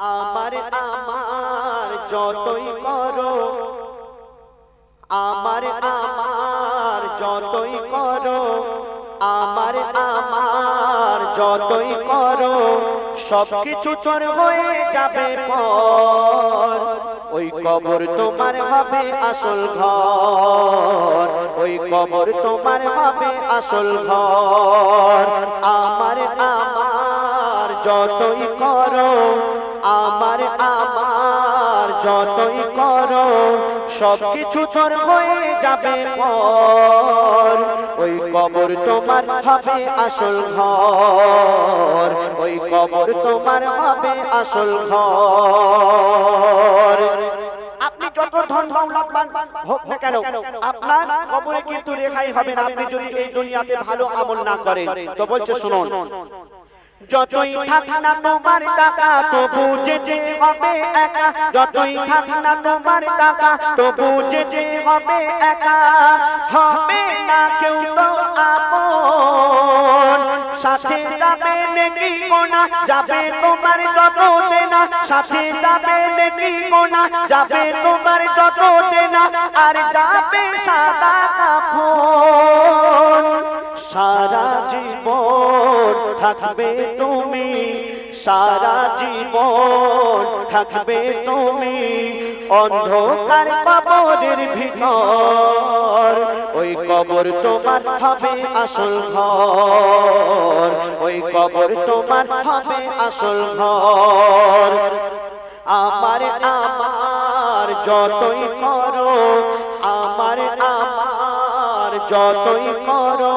আমার আমার যতই করো আমার আমার যতই করো আমার আমার যতই করো সব কিছু চোর হয়ে যাবে পর। ওই কবর তোমার হবে আসল ঘর। ওই কবর তোমার হবে আসল ঘর। আমার আমার যতই করো, আমার আমার যতই করো সব কিছু চোর হয়ে যাবে পর। ওই কবর তোমার হবে আসল ঘর। ওই কবর তোমার হবে আসল ঘর। আপনি যত ধন দৌলতবান হোক না কেন, আপনার কবরে কিন্তু রেখাই হবে না। আপনি যদি এই দুনিয়াতে ভালো আমল না করেন, তো বলছে, শুনুন যতই থাক তোমার টাকা, তবু যেতে হবে একা। যতই থাক তোমার তবু হবে একা। হবে না কেউ তো আপন। সাথে যাবে নাকি কোনা যাবে তোমার যত দেনা। সাথে যাবে নাকি কোনা যাবে তোমার যত দেনা। আর যাবে সাদা সারা জীবন থাকবে তুমি, সারা জীবন থাকবে তুমি। অন্ধকার কবরের ভিতর, ওই কবর তোমার হবে আসল ঘর। ওই কবর তোমার হবে আসল ঘর। আমার আমার যতই করো, আমার আমার যতই করো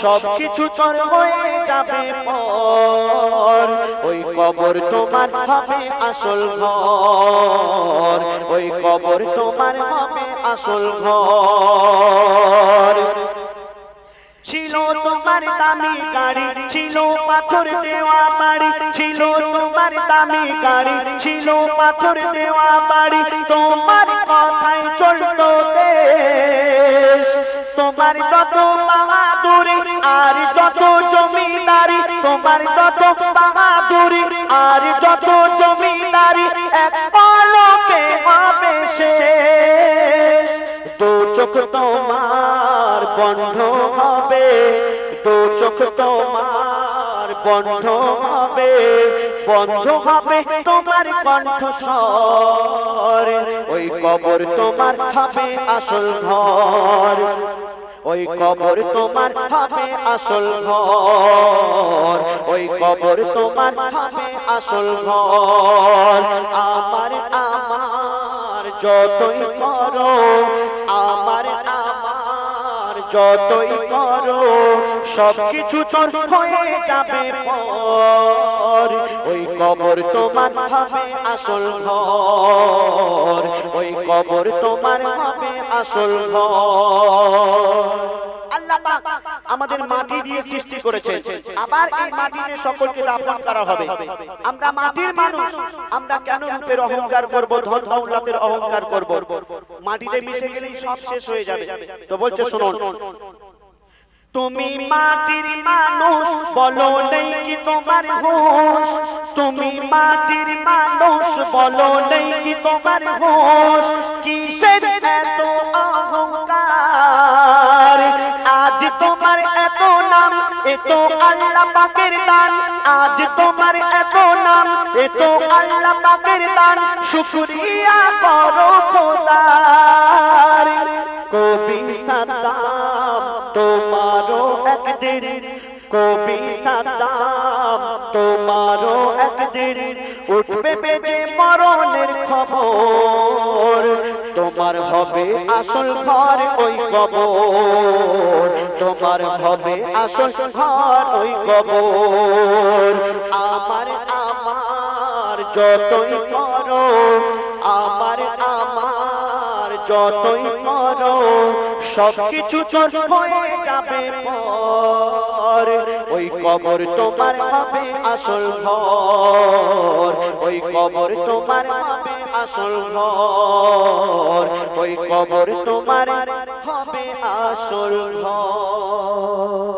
সব কিছু চর হয়ে যাবে পর ওই কবর তোমার হবে আসল ঘর। ওই কবর তোমার হবে আসল ঘর। ছিল তোমার দামি গাড়ি, ছিল পাথর দেওয়া বাড়ি, ছিল তোমার দামি গাড়ি, ছিল পাথর দেওয়া বাড়ি। তোমার কথাই চলতো তোমার যত বাহাদুরি, আর যত জমিদারি, তোমার যত বাহাদুরি, আর যত জমিদারি, এক হবে দু চোখ তোমার বন্ধ হবে, দু চোখ তোমার বন্ধ হবে বন্ধ হবে তোমার কণ্ঠস্বর। ওই কবর তোমার হবে আসল ঘর। ওই কবর তোমার হবে আসল ঘর। ওই কবর তোমার হবে আসল ঘর। আমার আমার যতই করো যতই করো সব কিছু চর হয়ে যাবে পর। ওই কবর তোমার হবে আসল ঘর। ওই কবর তোমার হবে আসল ঘর। আল্লাহ পাক আমাদের মাটি দিয়ে সৃষ্টি করেছে আবার এই মাটিতে সকলকে দাফন করা হবে। আমরা মাটির মানুষ আমরা কেন রূপের অহংকার করব? ধন দৌলতের অহংকার করব। মাটিতে মিশে গেলেই সব শেষ হয়ে যাবে। তো বলছে শুনুন তুমি মাটির মানুষ বলো নেই কি তোমার হুঁশ। তুমি মাটির মানুষ বলো নেই কি তোমার হুঁশ। কিসের তোমার এত নাম এত আল্লাহ পাকের দান। আজ তোমার এত নাম এত আল্লাহ পাকের দান। শুকরিয়া করো খোদার। কবি সাদ্দাম, তোমারও একদিন কবি সাদ্দাম, তোমারও একদিন উঠবে বেজে মরণের খবর। তোমার হবে আসল ঘর ওই কবর। তোমার হবে আসল ঘর ওই কবর। আমার আমার যতই করো, আমার আমার যতই করো সব কিছু চোর হয়ে যাবে ওই কবর তোমার হবে আসল ঘর। ওই কবর তোমার হবে আসল ঘর। ওই কবর তোমার হবে আসল ঘর।